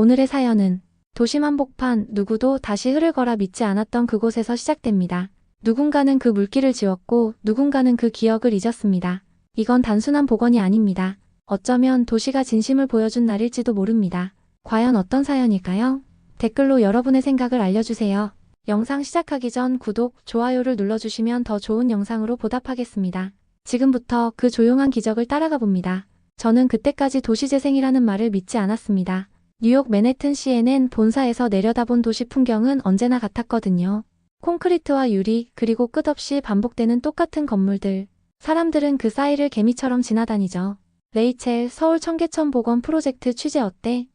오늘의 사연은 도심 한복판 누구도 다시 흐를 거라 믿지 않았던 그곳에서 시작됩니다. 누군가는 그 물길을 지웠고 누군가는 그 기억을 잊었습니다. 이건 단순한 복원이 아닙니다. 어쩌면 도시가 진심을 보여준 날일지도 모릅니다. 과연 어떤 사연일까요? 댓글로 여러분의 생각을 알려주세요. 영상 시작하기 전 구독, 좋아요를 눌러주시면 더 좋은 영상으로 보답하겠습니다. 지금부터 그 조용한 기적을 따라가 봅니다. 저는 그때까지 도시재생이라는 말을 믿지 않았습니다. 뉴욕 맨해튼 CNN 본사에서 내려다본 도시 풍경은 언제나 같았거든요. 콘크리트와 유리, 그리고 끝없이 반복되는 똑같은 건물들. 사람들은 그 사이를 개미처럼 지나다니죠. 레이첼, 서울 청계천 복원 프로젝트 취재 어때?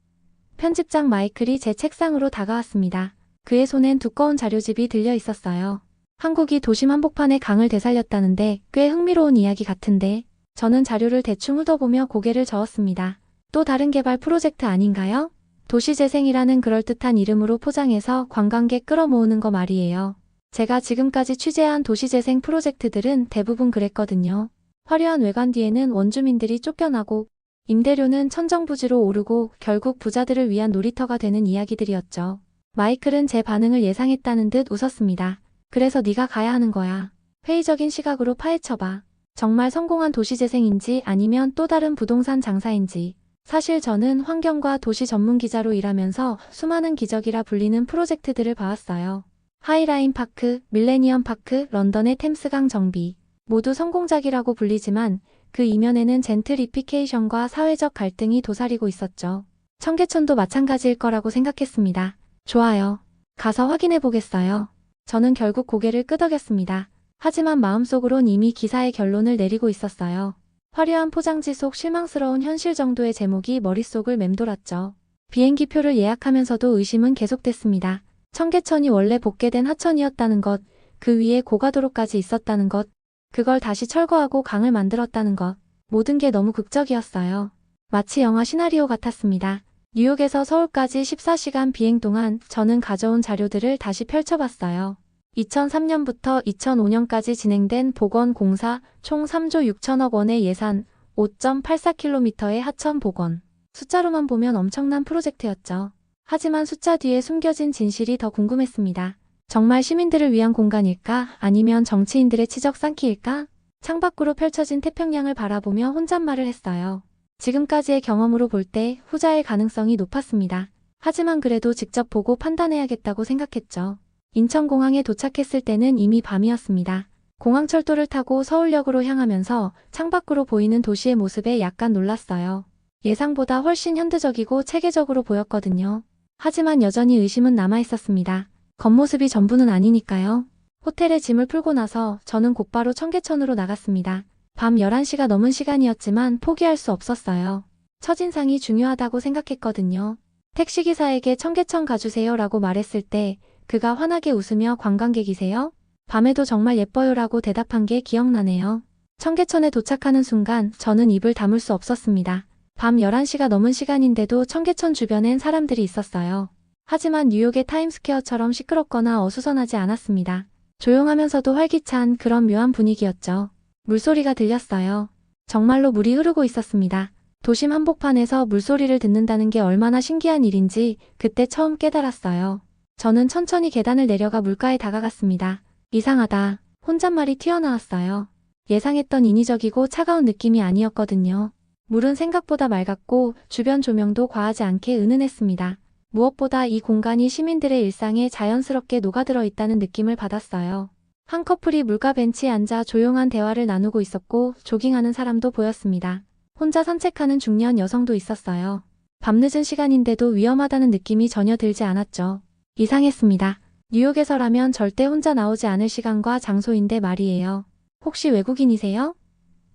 편집장 마이클이 제 책상으로 다가왔습니다. 그의 손엔 두꺼운 자료집이 들려 있었어요. 한국이 도심 한복판에 강을 되살렸다는데 꽤 흥미로운 이야기 같은데 저는 자료를 대충 훑어보며 고개를 저었습니다. 또 다른 개발 프로젝트 아닌가요? 도시재생이라는 그럴듯한 이름으로 포장해서 관광객 끌어모으는 거 말이에요. 제가 지금까지 취재한 도시재생 프로젝트들은 대부분 그랬거든요. 화려한 외관 뒤에는 원주민들이 쫓겨나고 임대료는 천정부지로 오르고 결국 부자들을 위한 놀이터가 되는 이야기들이었죠. 마이클은 제 반응을 예상했다는 듯 웃었습니다. 그래서 네가 가야 하는 거야. 회의적인 시각으로 파헤쳐봐. 정말 성공한 도시재생인지 아니면 또 다른 부동산 장사인지. 사실 저는 환경과 도시 전문 기자로 일하면서 수많은 기적이라 불리는 프로젝트들을 봐왔어요. 하이라인 파크, 밀레니엄 파크, 런던의 템스강 정비. 모두 성공작이라고 불리지만 그 이면에는 젠트리피케이션과 사회적 갈등이 도사리고 있었죠. 청계천도 마찬가지일 거라고 생각했습니다. 좋아요. 가서 확인해 보겠어요. 저는 결국 고개를 끄덕였습니다. 하지만 마음속으론 이미 기사의 결론을 내리고 있었어요. 화려한 포장지 속 실망스러운 현실 정도의 제목이 머릿속을 맴돌았죠. 비행기표를 예약하면서도 의심은 계속됐습니다. 청계천이 원래 복개된 하천이었다는 것, 그 위에 고가도로까지 있었다는 것, 그걸 다시 철거하고 강을 만들었다는 것, 모든 게 너무 극적이었어요. 마치 영화 시나리오 같았습니다. 뉴욕에서 서울까지 14시간 비행 동안 저는 가져온 자료들을 다시 펼쳐봤어요. 2003년부터 2005년까지 진행된 복원 공사 총 3조 6천억 원의 예산, 5.84km의 하천 복원. 숫자로만 보면 엄청난 프로젝트였죠. 하지만 숫자 뒤에 숨겨진 진실이 더 궁금했습니다. 정말 시민들을 위한 공간일까? 아니면 정치인들의 치적 쌓기일까? 창밖으로 펼쳐진 태평양을 바라보며 혼잣말을 했어요. 지금까지의 경험으로 볼 때 후자의 가능성이 높았습니다. 하지만 그래도 직접 보고 판단해야겠다고 생각했죠. 인천공항에 도착했을 때는 이미 밤이었습니다. 공항철도를 타고 서울역으로 향하면서 창밖으로 보이는 도시의 모습에 약간 놀랐어요. 예상보다 훨씬 현대적이고 체계적으로 보였거든요. 하지만 여전히 의심은 남아있었습니다. 겉모습이 전부는 아니니까요. 호텔에 짐을 풀고 나서 저는 곧바로 청계천으로 나갔습니다. 밤 11시가 넘은 시간이었지만 포기할 수 없었어요. 첫인상이 중요하다고 생각했거든요. 택시기사에게 청계천 가주세요 라고 말했을 때 그가 환하게 웃으며 관광객이세요? 밤에도 정말 예뻐요라고 대답한 게 기억나네요. 청계천에 도착하는 순간 저는 입을 다물 수 없었습니다. 밤 11시가 넘은 시간인데도 청계천 주변엔 사람들이 있었어요. 하지만 뉴욕의 타임스퀘어처럼 시끄럽거나 어수선하지 않았습니다. 조용하면서도 활기찬 그런 묘한 분위기였죠. 물소리가 들렸어요. 정말로 물이 흐르고 있었습니다. 도심 한복판에서 물소리를 듣는다는 게 얼마나 신기한 일인지 그때 처음 깨달았어요. 저는 천천히 계단을 내려가 물가에 다가갔습니다. 이상하다. 혼잣말이 튀어나왔어요. 예상했던 인위적이고 차가운 느낌이 아니었거든요. 물은 생각보다 맑았고 주변 조명도 과하지 않게 은은했습니다. 무엇보다 이 공간이 시민들의 일상에 자연스럽게 녹아들어 있다는 느낌을 받았어요. 한 커플이 물가 벤치에 앉아 조용한 대화를 나누고 있었고 조깅하는 사람도 보였습니다. 혼자 산책하는 중년 여성도 있었어요. 밤늦은 시간인데도 위험하다는 느낌이 전혀 들지 않았죠. 이상했습니다. 뉴욕에서라면 절대 혼자 나오지 않을 시간과 장소인데 말이에요. 혹시 외국인이세요?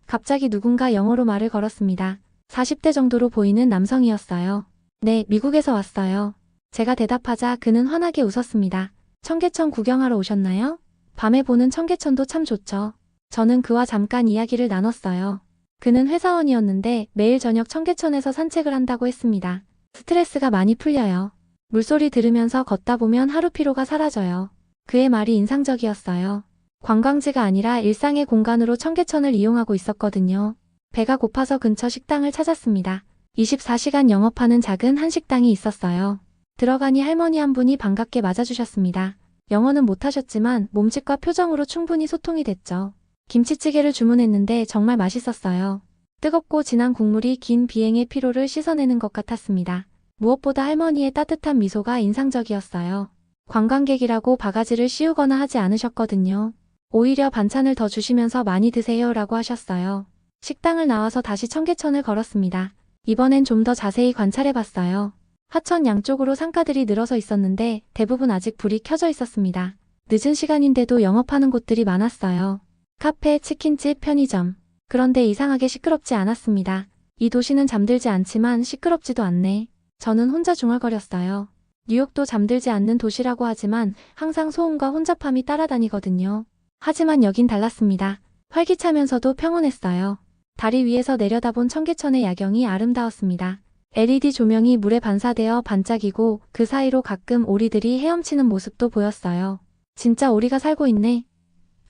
갑자기 누군가 영어로 말을 걸었습니다. 40대 정도로 보이는 남성이었어요. 네, 미국에서 왔어요. 제가 대답하자 그는 환하게 웃었습니다. 청계천 구경하러 오셨나요? 밤에 보는 청계천도 참 좋죠. 저는 그와 잠깐 이야기를 나눴어요. 그는 회사원이었는데 매일 저녁 청계천에서 산책을 한다고 했습니다. 스트레스가 많이 풀려요. 물소리 들으면서 걷다 보면 하루 피로가 사라져요. 그의 말이 인상적이었어요. 관광지가 아니라 일상의 공간으로 청계천을 이용하고 있었거든요. 배가 고파서 근처 식당을 찾았습니다. 24시간 영업하는 작은 한식당이 있었어요. 들어가니 할머니 한 분이 반갑게 맞아주셨습니다. 영어는 못하셨지만 몸짓과 표정으로 충분히 소통이 됐죠. 김치찌개를 주문했는데 정말 맛있었어요. 뜨겁고 진한 국물이 긴 비행의 피로를 씻어내는 것 같았습니다. 무엇보다 할머니의 따뜻한 미소가 인상적이었어요. 관광객이라고 바가지를 씌우거나 하지 않으셨거든요. 오히려 반찬을 더 주시면서 많이 드세요라고 하셨어요. 식당을 나와서 다시 청계천을 걸었습니다. 이번엔 좀 더 자세히 관찰해봤어요. 하천 양쪽으로 상가들이 늘어서 있었는데 대부분 아직 불이 켜져 있었습니다. 늦은 시간인데도 영업하는 곳들이 많았어요. 카페, 치킨집, 편의점. 그런데 이상하게 시끄럽지 않았습니다. 이 도시는 잠들지 않지만 시끄럽지도 않네. 저는 혼자 중얼거렸어요. 뉴욕도 잠들지 않는 도시라고 하지만 항상 소음과 혼잡함이 따라다니거든요. 하지만 여긴 달랐습니다. 활기차면서도 평온했어요. 다리 위에서 내려다본 청계천의 야경이 아름다웠습니다. LED 조명이 물에 반사되어 반짝이고 그 사이로 가끔 오리들이 헤엄치는 모습도 보였어요. 진짜 오리가 살고 있네.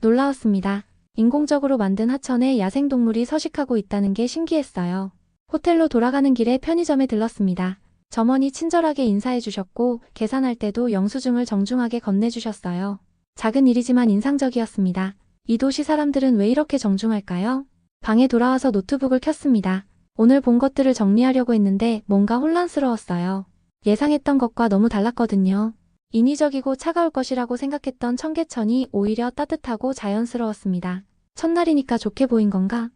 놀라웠습니다. 인공적으로 만든 하천에 야생동물이 서식하고 있다는 게 신기했어요. 호텔로 돌아가는 길에 편의점에 들렀습니다. 점원이 친절하게 인사해 주셨고 계산할 때도 영수증을 정중하게 건네주셨어요. 작은 일이지만 인상적이었습니다. 이 도시 사람들은 왜 이렇게 정중할까요? 방에 돌아와서 노트북을 켰습니다. 오늘 본 것들을 정리하려고 했는데 뭔가 혼란스러웠어요. 예상했던 것과 너무 달랐거든요. 인위적이고 차가울 것이라고 생각했던 청계천이 오히려 따뜻하고 자연스러웠습니다. 첫날이니까 좋게 보인 건가?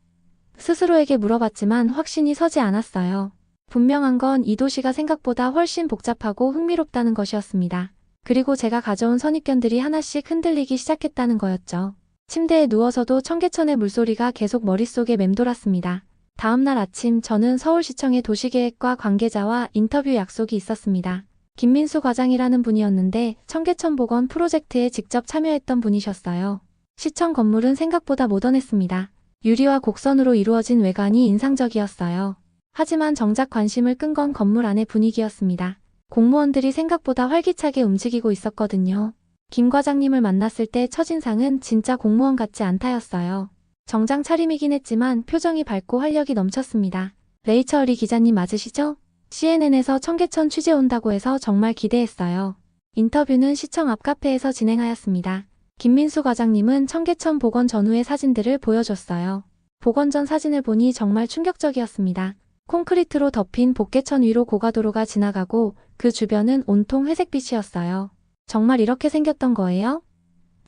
스스로에게 물어봤지만 확신이 서지 않았어요. 분명한 건 이 도시가 생각보다 훨씬 복잡하고 흥미롭다는 것이었습니다. 그리고 제가 가져온 선입견들이 하나씩 흔들리기 시작했다는 거였죠. 침대에 누워서도 청계천의 물소리가 계속 머릿속에 맴돌았습니다. 다음날 아침 저는 서울시청의 도시계획과 관계자와 인터뷰 약속이 있었습니다. 김민수 과장이라는 분이었는데 청계천 복원 프로젝트에 직접 참여했던 분이셨어요. 시청 건물은 생각보다 모던했습니다. 유리와 곡선으로 이루어진 외관이 인상적이었어요. 하지만 정작 관심을 끈 건 건물 안의 분위기였습니다. 공무원들이 생각보다 활기차게 움직이고 있었거든요. 김 과장님을 만났을 때 첫인상은 진짜 공무원 같지 않다였어요. 정장 차림이긴 했지만 표정이 밝고 활력이 넘쳤습니다. 레이처리 기자님 맞으시죠? CNN에서 청계천 취재 온다고 해서 정말 기대했어요. 인터뷰는 시청 앞 카페에서 진행하였습니다. 김민수 과장님은 청계천 복원 전후의 사진들을 보여줬어요. 복원 전 사진을 보니 정말 충격적이었습니다. 콘크리트로 덮인 복개천 위로 고가도로가 지나가고 그 주변은 온통 회색빛이었어요. 정말 이렇게 생겼던 거예요?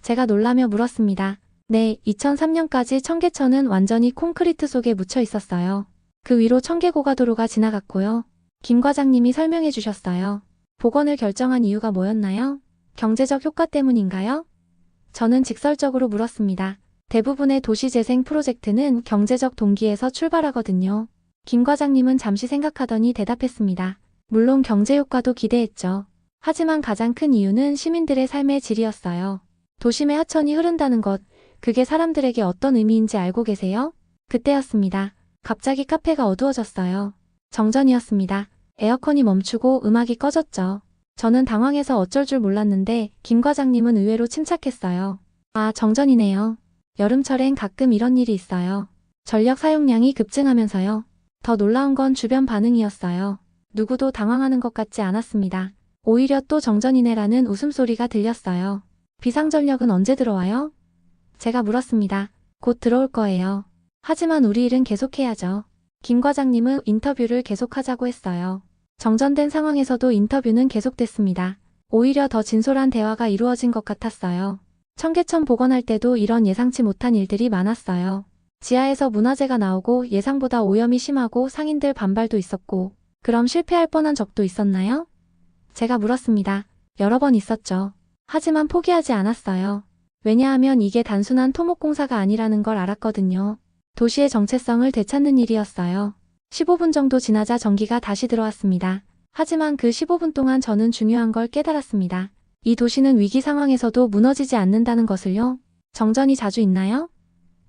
제가 놀라며 물었습니다. 네, 2003년까지 청계천은 완전히 콘크리트 속에 묻혀 있었어요. 그 위로 청계고가도로가 지나갔고요. 김 과장님이 설명해 주셨어요. 복원을 결정한 이유가 뭐였나요? 경제적 효과 때문인가요? 저는 직설적으로 물었습니다. 대부분의 도시재생 프로젝트는 경제적 동기에서 출발하거든요. 김 과장님은 잠시 생각하더니 대답했습니다. 물론 경제 효과도 기대했죠. 하지만 가장 큰 이유는 시민들의 삶의 질이었어요. 도심의 하천이 흐른다는 것, 그게 사람들에게 어떤 의미인지 알고 계세요? 그때였습니다. 갑자기 카페가 어두워졌어요. 정전이었습니다. 에어컨이 멈추고 음악이 꺼졌죠. 저는 당황해서 어쩔 줄 몰랐는데 김 과장님은 의외로 침착했어요. 아, 정전이네요. 여름철엔 가끔 이런 일이 있어요. 전력 사용량이 급증하면서요. 더 놀라운 건 주변 반응이었어요. 누구도 당황하는 것 같지 않았습니다. 오히려 또 정전이네라는 웃음소리가 들렸어요. 비상전력은 언제 들어와요? 제가 물었습니다. 곧 들어올 거예요. 하지만 우리 일은 계속해야죠. 김 과장님은 인터뷰를 계속하자고 했어요. 정전된 상황에서도 인터뷰는 계속됐습니다. 오히려 더 진솔한 대화가 이루어진 것 같았어요. 청계천 복원할 때도 이런 예상치 못한 일들이 많았어요. 지하에서 문화재가 나오고 예상보다 오염이 심하고 상인들 반발도 있었고, 그럼 실패할 뻔한 적도 있었나요? 제가 물었습니다. 여러 번 있었죠. 하지만 포기하지 않았어요. 왜냐하면 이게 단순한 토목공사가 아니라는 걸 알았거든요. 도시의 정체성을 되찾는 일이었어요. 15분 정도 지나자 전기가 다시 들어왔습니다. 하지만 그 15분 동안 저는 중요한 걸 깨달았습니다. 이 도시는 위기 상황에서도 무너지지 않는다는 것을요. 정전이 자주 있나요?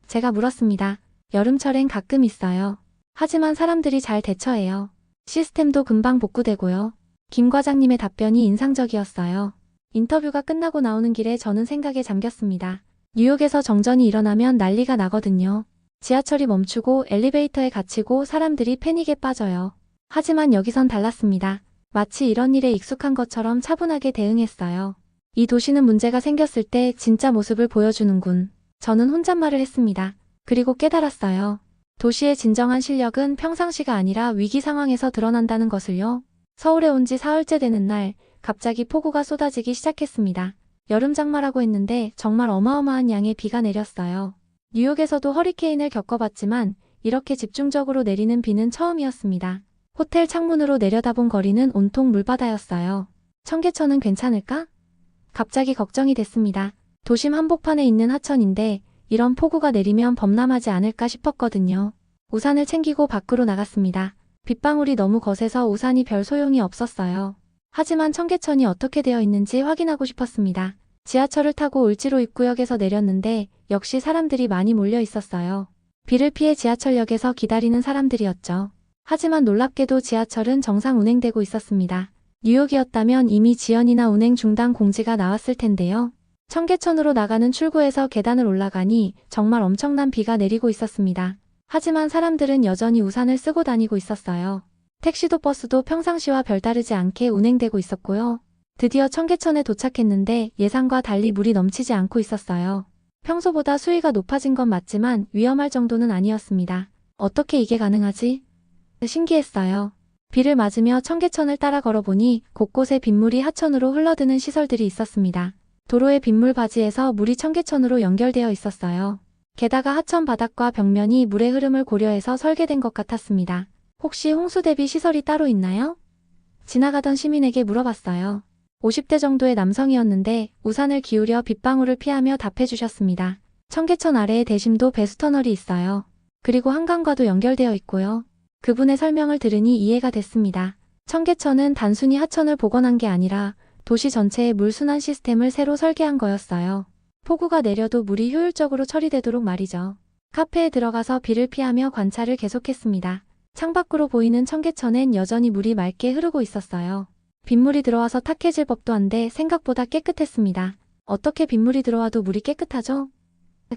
제가 물었습니다. 여름철엔 가끔 있어요. 하지만 사람들이 잘 대처해요. 시스템도 금방 복구되고요. 김 과장님의 답변이 인상적이었어요. 인터뷰가 끝나고 나오는 길에 저는 생각에 잠겼습니다. 뉴욕에서 정전이 일어나면 난리가 나거든요. 지하철이 멈추고 엘리베이터에 갇히고 사람들이 패닉에 빠져요. 하지만 여기선 달랐습니다. 마치 이런 일에 익숙한 것처럼 차분하게 대응했어요. 이 도시는 문제가 생겼을 때 진짜 모습을 보여주는군. 저는 혼잣말을 했습니다. 그리고 깨달았어요. 도시의 진정한 실력은 평상시가 아니라 위기 상황에서 드러난다는 것을요. 서울에 온 지 사흘째 되는 날, 갑자기 폭우가 쏟아지기 시작했습니다. 여름 장마라고 했는데 정말 어마어마한 양의 비가 내렸어요. 뉴욕에서도 허리케인을 겪어봤지만 이렇게 집중적으로 내리는 비는 처음이었습니다. 호텔 창문으로 내려다본 거리는 온통 물바다였어요. 청계천은 괜찮을까? 갑자기 걱정이 됐습니다. 도심 한복판에 있는 하천인데 이런 폭우가 내리면 범람하지 않을까 싶었거든요. 우산을 챙기고 밖으로 나갔습니다. 빗방울이 너무 거세서 우산이 별 소용이 없었어요. 하지만 청계천이 어떻게 되어 있는지 확인하고 싶었습니다. 지하철을 타고 을지로 입구역에서 내렸는데 역시 사람들이 많이 몰려 있었어요. 비를 피해 지하철역에서 기다리는 사람들이었죠. 하지만 놀랍게도 지하철은 정상 운행되고 있었습니다. 뉴욕이었다면 이미 지연이나 운행 중단 공지가 나왔을 텐데요. 청계천으로 나가는 출구에서 계단을 올라가니 정말 엄청난 비가 내리고 있었습니다. 하지만 사람들은 여전히 우산을 쓰고 다니고 있었어요. 택시도 버스도 평상시와 별다르지 않게 운행되고 있었고요. 드디어 청계천에 도착했는데 예상과 달리 물이 넘치지 않고 있었어요. 평소보다 수위가 높아진 건 맞지만 위험할 정도는 아니었습니다. 어떻게 이게 가능하지? 신기했어요. 비를 맞으며 청계천을 따라 걸어보니 곳곳에 빗물이 하천으로 흘러드는 시설들이 있었습니다. 도로의 빗물 바지에서 물이 청계천으로 연결되어 있었어요. 게다가 하천 바닥과 벽면이 물의 흐름을 고려해서 설계된 것 같았습니다. 혹시 홍수 대비 시설이 따로 있나요? 지나가던 시민에게 물어봤어요. 50대 정도의 남성이었는데 우산을 기울여 빗방울을 피하며 답해주셨습니다. 청계천 아래에 대심도 배수터널이 있어요. 그리고 한강과도 연결되어 있고요. 그분의 설명을 들으니 이해가 됐습니다. 청계천은 단순히 하천을 복원한 게 아니라 도시 전체의 물 순환 시스템을 새로 설계한 거였어요. 폭우가 내려도 물이 효율적으로 처리되도록 말이죠. 카페에 들어가서 비를 피하며 관찰을 계속했습니다. 창밖으로 보이는 청계천엔 여전히 물이 맑게 흐르고 있었어요. 빗물이 들어와서 탁해질 법도 한데 생각보다 깨끗했습니다. 어떻게 빗물이 들어와도 물이 깨끗하죠?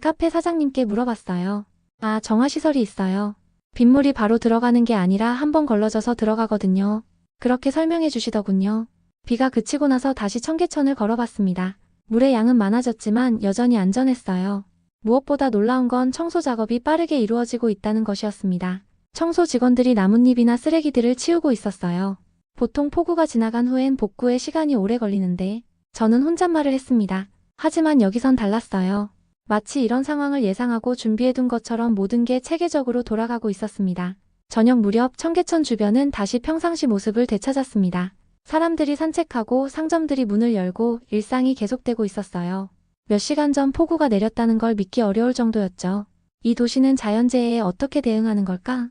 카페 사장님께 물어봤어요. 아, 정화시설이 있어요. 빗물이 바로 들어가는 게 아니라 한번 걸러져서 들어가거든요. 그렇게 설명해 주시더군요. 비가 그치고 나서 다시 청계천을 걸어봤습니다. 물의 양은 많아졌지만 여전히 안전했어요. 무엇보다 놀라운 건 청소 작업이 빠르게 이루어지고 있다는 것이었습니다. 청소 직원들이 나뭇잎이나 쓰레기들을 치우고 있었어요. 보통 폭우가 지나간 후엔 복구에 시간이 오래 걸리는데 저는 혼잣말을 했습니다. 하지만 여기선 달랐어요. 마치 이런 상황을 예상하고 준비해둔 것처럼 모든 게 체계적으로 돌아가고 있었습니다. 저녁 무렵 청계천 주변은 다시 평상시 모습을 되찾았습니다. 사람들이 산책하고 상점들이 문을 열고 일상이 계속되고 있었어요. 몇 시간 전 폭우가 내렸다는 걸 믿기 어려울 정도였죠. 이 도시는 자연재해에 어떻게 대응하는 걸까?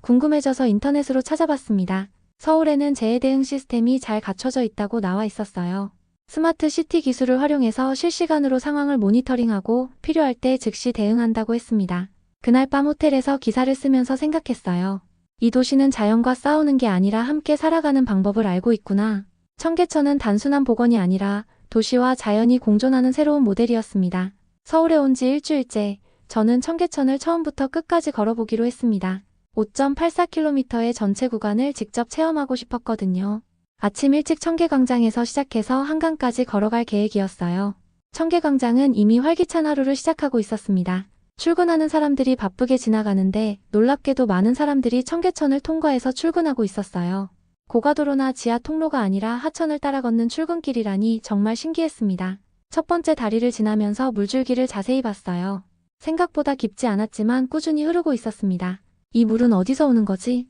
궁금해져서 인터넷으로 찾아봤습니다. 서울에는 재해 대응 시스템이 잘 갖춰져 있다고 나와 있었어요. 스마트 시티 기술을 활용해서 실시간으로 상황을 모니터링하고 필요할 때 즉시 대응한다고 했습니다. 그날 밤 호텔에서 기사를 쓰면서 생각했어요. 이 도시는 자연과 싸우는 게 아니라 함께 살아가는 방법을 알고 있구나. 청계천은 단순한 복원이 아니라 도시와 자연이 공존하는 새로운 모델이었습니다. 서울에 온 지 일주일째 저는 청계천을 처음부터 끝까지 걸어보기로 했습니다. 5.84km의 전체 구간을 직접 체험하고 싶었거든요. 아침 일찍 청계광장에서 시작해서 한강까지 걸어갈 계획이었어요. 청계광장은 이미 활기찬 하루를 시작하고 있었습니다. 출근하는 사람들이 바쁘게 지나가는데 놀랍게도 많은 사람들이 청계천을 통과해서 출근하고 있었어요. 고가도로나 지하 통로가 아니라 하천을 따라 걷는 출근길이라니 정말 신기했습니다. 첫 번째 다리를 지나면서 물줄기를 자세히 봤어요. 생각보다 깊지 않았지만 꾸준히 흐르고 있었습니다. 이 물은 어디서 오는 거지?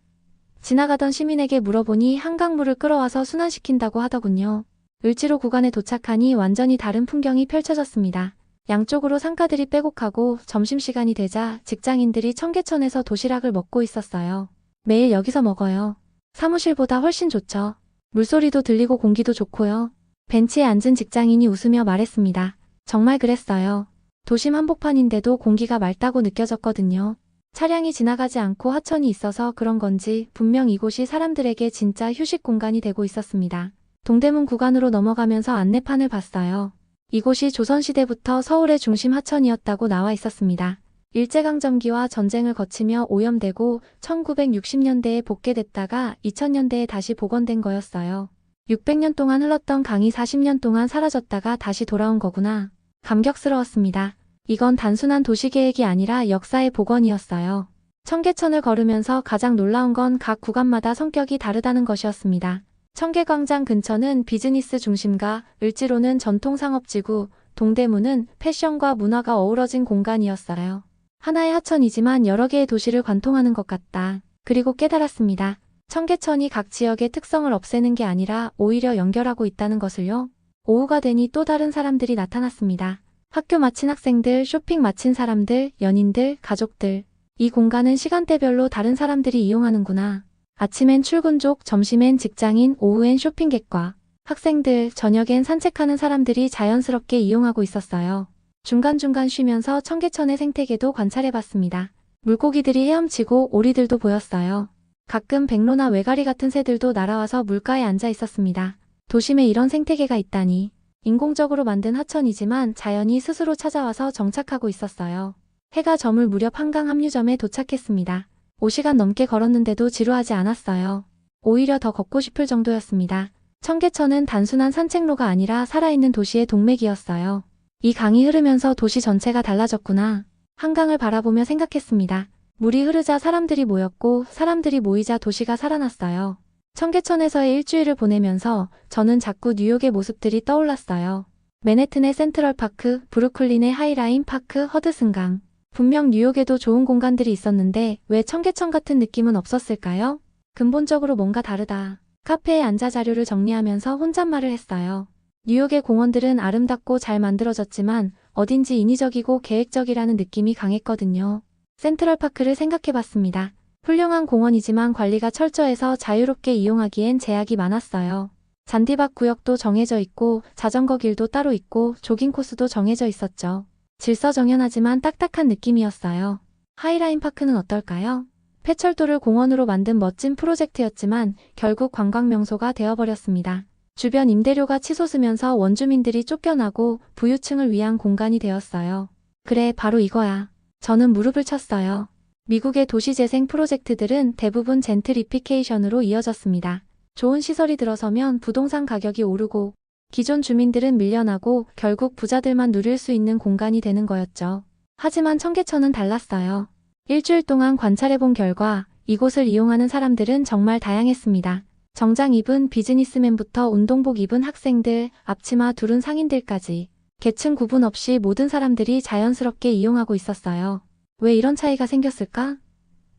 지나가던 시민에게 물어보니 한강물을 끌어와서 순환시킨다고 하더군요. 을지로 구간에 도착하니 완전히 다른 풍경이 펼쳐졌습니다. 양쪽으로 상가들이 빼곡하고 점심시간이 되자 직장인들이 청계천에서 도시락을 먹고 있었어요. 매일 여기서 먹어요. 사무실보다 훨씬 좋죠. 물소리도 들리고 공기도 좋고요. 벤치에 앉은 직장인이 웃으며 말했습니다. 정말 그랬어요. 도심 한복판인데도 공기가 맑다고 느껴졌거든요. 차량이 지나가지 않고 하천이 있어서 그런 건지 분명 이곳이 사람들에게 진짜 휴식 공간이 되고 있었습니다. 동대문 구간으로 넘어가면서 안내판을 봤어요. 이곳이 조선시대부터 서울의 중심 하천이었다고 나와 있었습니다. 일제강점기와 전쟁을 거치며 오염되고 1960년대에 복개됐다가 2000년대에 다시 복원된 거였어요. 600년 동안 흘렀던 강이 40년 동안 사라졌다가 다시 돌아온 거구나. 감격스러웠습니다. 이건 단순한 도시계획이 아니라 역사의 복원이었어요. 청계천을 걸으면서 가장 놀라운 건 각 구간마다 성격이 다르다는 것이었습니다. 청계광장 근처는 비즈니스 중심가, 을지로는 전통 상업지구, 동대문은 패션과 문화가 어우러진 공간이었어요. 하나의 하천이지만 여러 개의 도시를 관통하는 것 같다. 그리고 깨달았습니다. 청계천이 각 지역의 특성을 없애는 게 아니라 오히려 연결하고 있다는 것을요. 오후가 되니 또 다른 사람들이 나타났습니다. 학교 마친 학생들, 쇼핑 마친 사람들, 연인들, 가족들. 이 공간은 시간대별로 다른 사람들이 이용하는구나. 아침엔 출근족, 점심엔 직장인, 오후엔 쇼핑객과 학생들, 저녁엔 산책하는 사람들이 자연스럽게 이용하고 있었어요. 중간중간 쉬면서 청계천의 생태계도 관찰해봤습니다. 물고기들이 헤엄치고 오리들도 보였어요. 가끔 백로나 외가리 같은 새들도 날아와서 물가에 앉아 있었습니다. 도심에 이런 생태계가 있다니. 인공적으로 만든 하천이지만 자연이 스스로 찾아와서 정착하고 있었어요. 해가 저물 무렵 한강 합류점에 도착했습니다. 5시간 넘게 걸었는데도 지루하지 않았어요. 오히려 더 걷고 싶을 정도였습니다. 청계천은 단순한 산책로가 아니라 살아있는 도시의 동맥이었어요. 이 강이 흐르면서 도시 전체가 달라졌구나. 한강을 바라보며 생각했습니다. 물이 흐르자 사람들이 모였고 사람들이 모이자 도시가 살아났어요. 청계천에서의 일주일을 보내면서 저는 자꾸 뉴욕의 모습들이 떠올랐어요. 맨해튼의 센트럴파크, 브루클린의 하이라인 파크, 허드슨강. 분명 뉴욕에도 좋은 공간들이 있었는데 왜 청계천 같은 느낌은 없었을까요? 근본적으로 뭔가 다르다. 카페에 앉아 자료를 정리하면서 혼잣말을 했어요. 뉴욕의 공원들은 아름답고 잘 만들어졌지만 어딘지 인위적이고 계획적이라는 느낌이 강했거든요. 센트럴파크를 생각해봤습니다. 훌륭한 공원이지만 관리가 철저해서 자유롭게 이용하기엔 제약이 많았어요. 잔디밭 구역도 정해져 있고 자전거 길도 따로 있고 조깅 코스도 정해져 있었죠. 질서정연하지만 딱딱한 느낌이었어요. 하이라인 파크는 어떨까요? 폐철도를 공원으로 만든 멋진 프로젝트였지만 결국 관광명소가 되어버렸습니다. 주변 임대료가 치솟으면서 원주민들이 쫓겨나고 부유층을 위한 공간이 되었어요. 그래, 바로 이거야. 저는 무릎을 쳤어요. 미국의 도시재생 프로젝트들은 대부분 젠트리피케이션으로 이어졌습니다. 좋은 시설이 들어서면 부동산 가격이 오르고 기존 주민들은 밀려나고 결국 부자들만 누릴 수 있는 공간이 되는 거였죠. 하지만 청계천은 달랐어요. 일주일 동안 관찰해본 결과 이곳을 이용하는 사람들은 정말 다양했습니다. 정장 입은 비즈니스맨부터 운동복 입은 학생들, 앞치마 두른 상인들까지 계층 구분 없이 모든 사람들이 자연스럽게 이용하고 있었어요. 왜 이런 차이가 생겼을까?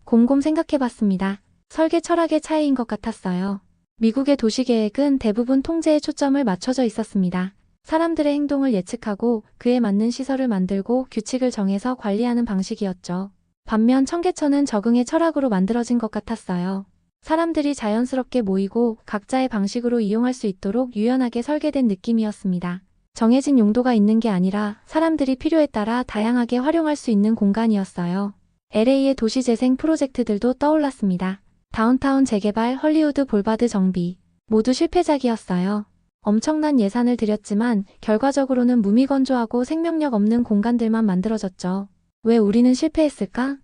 곰곰 생각해봤습니다. 설계 철학의 차이인 것 같았어요. 미국의 도시계획은 대부분 통제에 초점을 맞춰져 있었습니다. 사람들의 행동을 예측하고 그에 맞는 시설을 만들고 규칙을 정해서 관리하는 방식이었죠. 반면 청계천은 적응의 철학으로 만들어진 것 같았어요. 사람들이 자연스럽게 모이고 각자의 방식으로 이용할 수 있도록 유연하게 설계된 느낌이었습니다. 정해진 용도가 있는 게 아니라 사람들이 필요에 따라 다양하게 활용할 수 있는 공간이었어요. LA의 도시재생 프로젝트들도 떠올랐습니다. 다운타운 재개발, 헐리우드 볼바드 정비. 모두 실패작이었어요. 엄청난 예산을 들였지만 결과적으로는 무미건조하고 생명력 없는 공간들만 만들어졌죠. 왜 우리는 실패했을까?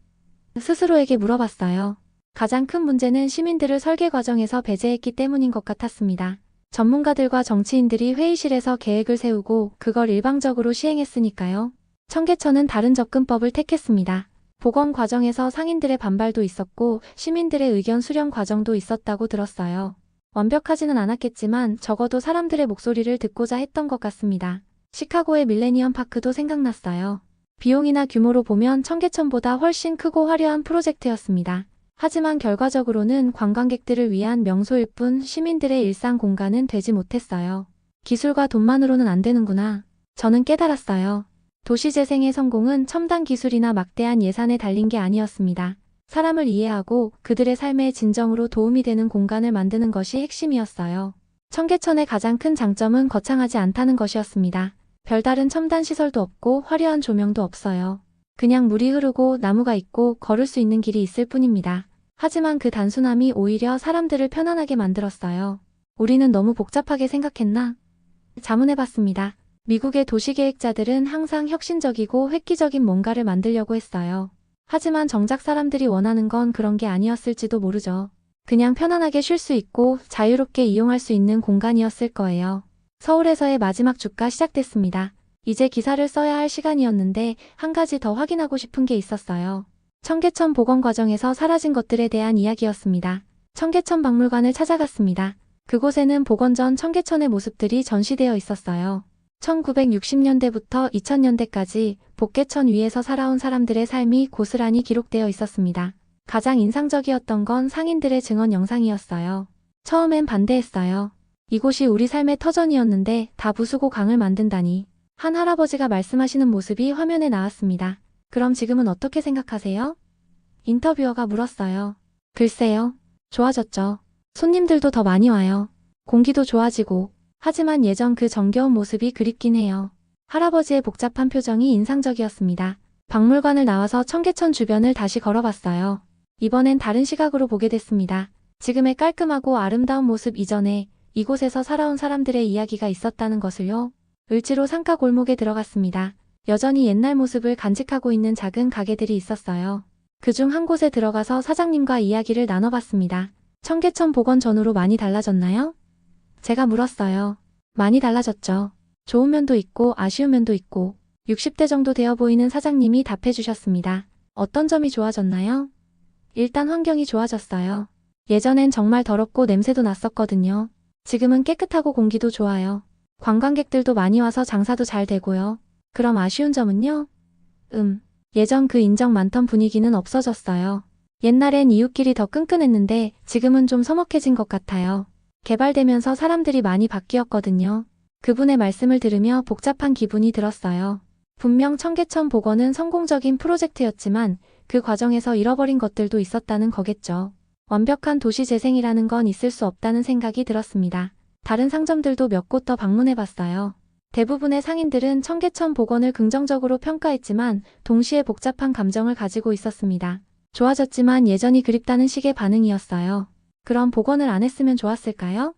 스스로에게 물어봤어요. 가장 큰 문제는 시민들을 설계 과정에서 배제했기 때문인 것 같았습니다. 전문가들과 정치인들이 회의실에서 계획을 세우고 그걸 일방적으로 시행했으니까요. 청계천은 다른 접근법을 택했습니다. 복원 과정에서 상인들의 반발도 있었고 시민들의 의견 수렴 과정도 있었다고 들었어요. 완벽하지는 않았겠지만 적어도 사람들의 목소리를 듣고자 했던 것 같습니다. 시카고의 밀레니엄 파크도 생각났어요. 비용이나 규모로 보면 청계천보다 훨씬 크고 화려한 프로젝트였습니다. 하지만 결과적으로는 관광객들을 위한 명소일 뿐 시민들의 일상 공간은 되지 못했어요. 기술과 돈만으로는 안 되는구나. 저는 깨달았어요. 도시재생의 성공은 첨단 기술이나 막대한 예산에 달린 게 아니었습니다. 사람을 이해하고 그들의 삶에 진정으로 도움이 되는 공간을 만드는 것이 핵심이었어요. 청계천의 가장 큰 장점은 거창하지 않다는 것이었습니다. 별다른 첨단 시설도 없고 화려한 조명도 없어요. 그냥 물이 흐르고 나무가 있고 걸을 수 있는 길이 있을 뿐입니다. 하지만 그 단순함이 오히려 사람들을 편안하게 만들었어요. 우리는 너무 복잡하게 생각했나? 자문해봤습니다. 미국의 도시계획자들은 항상 혁신적이고 획기적인 뭔가를 만들려고 했어요. 하지만 정작 사람들이 원하는 건 그런 게 아니었을지도 모르죠. 그냥 편안하게 쉴 수 있고 자유롭게 이용할 수 있는 공간이었을 거예요. 서울에서의 마지막 주가 시작됐습니다. 이제 기사를 써야 할 시간이었는데 한 가지 더 확인하고 싶은 게 있었어요. 청계천 복원 과정에서 사라진 것들에 대한 이야기였습니다. 청계천 박물관을 찾아갔습니다. 그곳에는 복원 전 청계천의 모습들이 전시되어 있었어요. 1960년대부터 2000년대까지 복개천 위에서 살아온 사람들의 삶이 고스란히 기록되어 있었습니다. 가장 인상적이었던 건 상인들의 증언 영상이었어요. 처음엔 반대했어요. 이곳이 우리 삶의 터전이었는데 다 부수고 강을 만든다니. 한 할아버지가 말씀하시는 모습이 화면에 나왔습니다. 그럼 지금은 어떻게 생각하세요? 인터뷰어가 물었어요. 글쎄요. 좋아졌죠. 손님들도 더 많이 와요. 공기도 좋아지고. 하지만 예전 그 정겨운 모습이 그립긴 해요. 할아버지의 복잡한 표정이 인상적이었습니다. 박물관을 나와서 청계천 주변을 다시 걸어봤어요. 이번엔 다른 시각으로 보게 됐습니다. 지금의 깔끔하고 아름다운 모습 이전에 이곳에서 살아온 사람들의 이야기가 있었다는 것을요. 을지로 상가 골목에 들어갔습니다. 여전히 옛날 모습을 간직하고 있는 작은 가게들이 있었어요. 그 중 한 곳에 들어가서 사장님과 이야기를 나눠봤습니다. 청계천 복원 전후로 많이 달라졌나요? 제가 물었어요. 많이 달라졌죠. 좋은 면도 있고 아쉬운 면도 있고 60대 정도 되어 보이는 사장님이 답해 주셨습니다. 어떤 점이 좋아졌나요? 일단 환경이 좋아졌어요. 예전엔 정말 더럽고 냄새도 났었거든요. 지금은 깨끗하고 공기도 좋아요. 관광객들도 많이 와서 장사도 잘 되고요. 그럼 아쉬운 점은요? 음, 예전 그 인정 많던 분위기는 없어졌어요. 옛날엔 이웃끼리 더 끈끈했는데 지금은 좀 서먹해진 것 같아요. 개발되면서 사람들이 많이 바뀌었거든요. 그분의 말씀을 들으며 복잡한 기분이 들었어요. 분명 청계천 복원은 성공적인 프로젝트였지만 그 과정에서 잃어버린 것들도 있었다는 거겠죠. 완벽한 도시 재생이라는 건 있을 수 없다는 생각이 들었습니다. 다른 상점들도 몇 곳 더 방문해 봤어요. 대부분의 상인들은 청계천 복원을 긍정적으로 평가했지만 동시에 복잡한 감정을 가지고 있었습니다. 좋아졌지만 예전이 그립다는 식의 반응이었어요. 그럼 복원을 안 했으면 좋았을까요?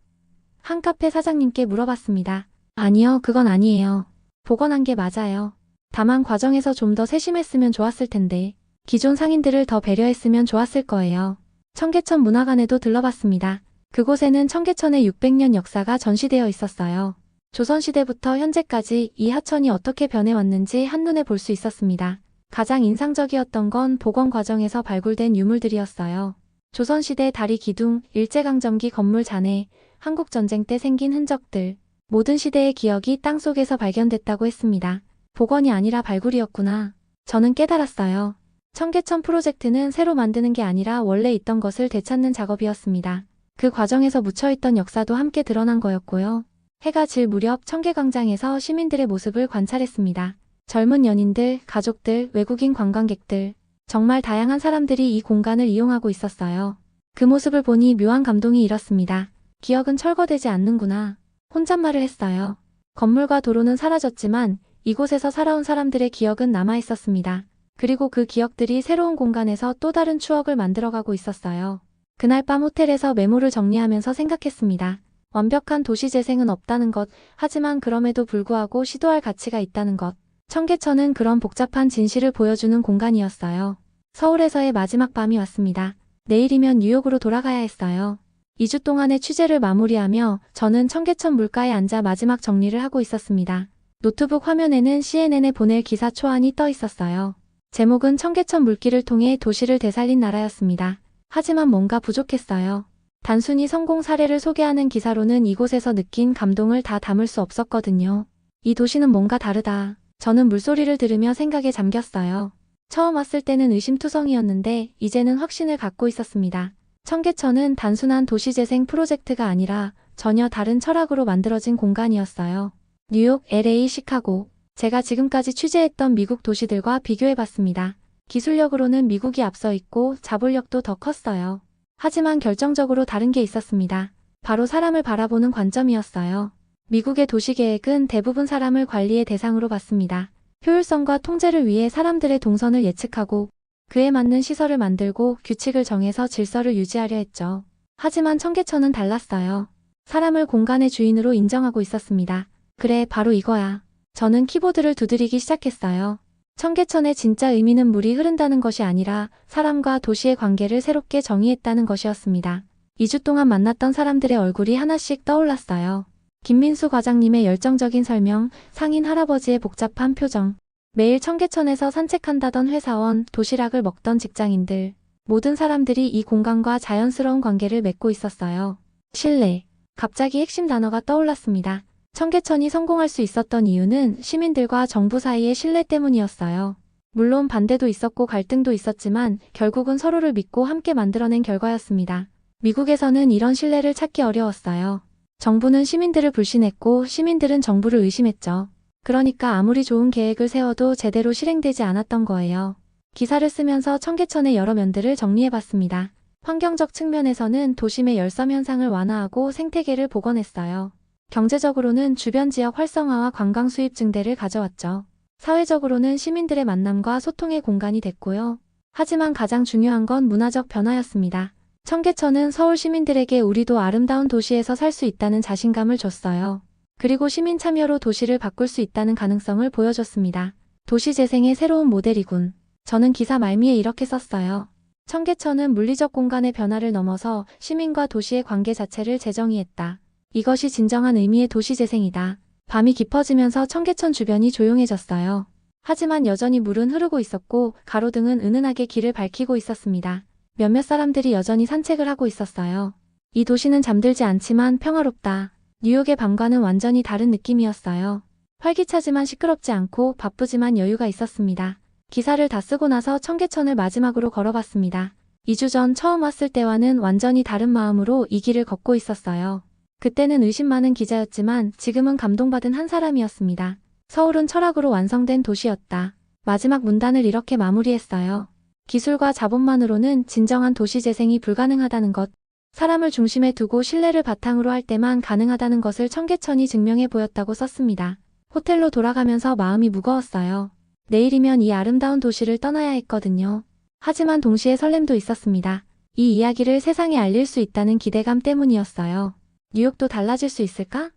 한 카페 사장님께 물어봤습니다. 아니요, 그건 아니에요. 복원한 게 맞아요. 다만 과정에서 좀 더 세심했으면 좋았을 텐데, 기존 상인들을 더 배려했으면 좋았을 거예요. 청계천 문화관에도 들러봤습니다. 그곳에는 청계천의 600년 역사가 전시되어 있었어요. 조선시대부터 현재까지 이 하천이 어떻게 변해왔는지 한눈에 볼 수 있었습니다. 가장 인상적이었던 건 복원 과정에서 발굴된 유물들이었어요. 조선시대 다리 기둥, 일제강점기 건물 잔해, 한국전쟁 때 생긴 흔적들, 모든 시대의 기억이 땅속에서 발견됐다고 했습니다. 복원이 아니라 발굴이었구나. 저는 깨달았어요. 청계천 프로젝트는 새로 만드는 게 아니라 원래 있던 것을 되찾는 작업이었습니다. 그 과정에서 묻혀있던 역사도 함께 드러난 거였고요. 해가 질 무렵 청계광장에서 시민들의 모습을 관찰했습니다. 젊은 연인들, 가족들, 외국인 관광객들, 정말 다양한 사람들이 이 공간을 이용하고 있었어요. 그 모습을 보니 묘한 감동이 일었습니다. 기억은 철거되지 않는구나. 혼잣말을 했어요. 건물과 도로는 사라졌지만 이곳에서 살아온 사람들의 기억은 남아 있었습니다. 그리고 그 기억들이 새로운 공간에서 또 다른 추억을 만들어가고 있었어요. 그날 밤 호텔에서 메모를 정리하면서 생각했습니다. 완벽한 도시 재생은 없다는 것, 하지만 그럼에도 불구하고 시도할 가치가 있다는 것. 청계천은 그런 복잡한 진실을 보여주는 공간이었어요. 서울에서의 마지막 밤이 왔습니다. 내일이면 뉴욕으로 돌아가야 했어요. 2주 동안의 취재를 마무리하며 저는 청계천 물가에 앉아 마지막 정리를 하고 있었습니다. 노트북 화면에는 CNN에 보낼 기사 초안이 떠 있었어요. 제목은 청계천 물길을 통해 도시를 되살린 나라였습니다. 하지만 뭔가 부족했어요. 단순히 성공 사례를 소개하는 기사로는 이곳에서 느낀 감동을 다 담을 수 없었거든요. 이 도시는 뭔가 다르다. 저는 물소리를 들으며 생각에 잠겼어요. 처음 왔을 때는 의심투성이었는데 이제는 확신을 갖고 있었습니다. 청계천은 단순한 도시재생 프로젝트가 아니라 전혀 다른 철학으로 만들어진 공간이었어요. 뉴욕, LA, 시카고. 제가 지금까지 취재했던 미국 도시들과 비교해봤습니다. 기술력으로는 미국이 앞서 있고 자본력도 더 컸어요. 하지만 결정적으로 다른 게 있었습니다. 바로 사람을 바라보는 관점이었어요. 미국의 도시계획은 대부분 사람을 관리의 대상으로 봤습니다. 효율성과 통제를 위해 사람들의 동선을 예측하고 그에 맞는 시설을 만들고 규칙을 정해서 질서를 유지하려 했죠. 하지만 청계천은 달랐어요. 사람을 공간의 주인으로 인정하고 있었습니다. 그래, 바로 이거야. 저는 키보드를 두드리기 시작했어요. 청계천의 진짜 의미는 물이 흐른다는 것이 아니라 사람과 도시의 관계를 새롭게 정의했다는 것이었습니다. 2주 동안 만났던 사람들의 얼굴이 하나씩 떠올랐어요. 김민수 과장님의 열정적인 설명, 상인 할아버지의 복잡한 표정, 매일 청계천에서 산책한다던 회사원, 도시락을 먹던 직장인들, 모든 사람들이 이 공간과 자연스러운 관계를 맺고 있었어요. 신뢰. 갑자기 핵심 단어가 떠올랐습니다. 청계천이 성공할 수 있었던 이유는 시민들과 정부 사이의 신뢰 때문이었어요. 물론 반대도 있었고 갈등도 있었지만 결국은 서로를 믿고 함께 만들어낸 결과였습니다. 미국에서는 이런 신뢰를 찾기 어려웠어요. 정부는 시민들을 불신했고 시민들은 정부를 의심했죠. 그러니까 아무리 좋은 계획을 세워도 제대로 실행되지 않았던 거예요. 기사를 쓰면서 청계천의 여러 면들을 정리해봤습니다. 환경적 측면에서는 도심의 열섬 현상을 완화하고 생태계를 복원했어요. 경제적으로는 주변 지역 활성화와 관광 수입 증대를 가져왔죠. 사회적으로는 시민들의 만남과 소통의 공간이 됐고요. 하지만 가장 중요한 건 문화적 변화였습니다. 청계천은 서울 시민들에게 우리도 아름다운 도시에서 살 수 있다는 자신감을 줬어요. 그리고 시민 참여로 도시를 바꿀 수 있다는 가능성을 보여줬습니다. 도시 재생의 새로운 모델이군. 저는 기사 말미에 이렇게 썼어요. 청계천은 물리적 공간의 변화를 넘어서 시민과 도시의 관계 자체를 재정의했다. 이것이 진정한 의미의 도시 재생이다. 밤이 깊어지면서 청계천 주변이 조용해졌어요. 하지만 여전히 물은 흐르고 있었고 가로등은 은은하게 길을 밝히고 있었습니다. 몇몇 사람들이 여전히 산책을 하고 있었어요. 이 도시는 잠들지 않지만 평화롭다. 뉴욕의 밤과는 완전히 다른 느낌이었어요. 활기차지만 시끄럽지 않고 바쁘지만 여유가 있었습니다. 기사를 다 쓰고 나서 청계천을 마지막으로 걸어봤습니다. 2주 전 처음 왔을 때와는 완전히 다른 마음으로 이 길을 걷고 있었어요. 그때는 의심 많은 기자였지만 지금은 감동받은 한 사람이었습니다. 서울은 철학으로 완성된 도시였다. 마지막 문단을 이렇게 마무리했어요. 기술과 자본만으로는 진정한 도시 재생이 불가능하다는 것. 사람을 중심에 두고 신뢰를 바탕으로 할 때만 가능하다는 것을 청계천이 증명해 보였다고 썼습니다. 호텔로 돌아가면서 마음이 무거웠어요. 내일이면 이 아름다운 도시를 떠나야 했거든요. 하지만 동시에 설렘도 있었습니다. 이 이야기를 세상에 알릴 수 있다는 기대감 때문이었어요. 뉴욕도 달라질 수 있을까?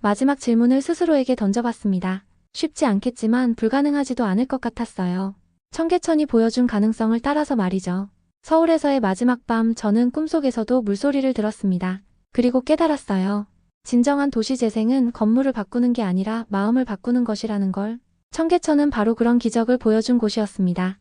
마지막 질문을 스스로에게 던져봤습니다. 쉽지 않겠지만 불가능하지도 않을 것 같았어요. 청계천이 보여준 가능성을 따라서 말이죠. 서울에서의 마지막 밤 저는 꿈속에서도 물소리를 들었습니다. 그리고 깨달았어요. 진정한 도시 재생은 건물을 바꾸는 게 아니라 마음을 바꾸는 것이라는 걸. 청계천은 바로 그런 기적을 보여준 곳이었습니다.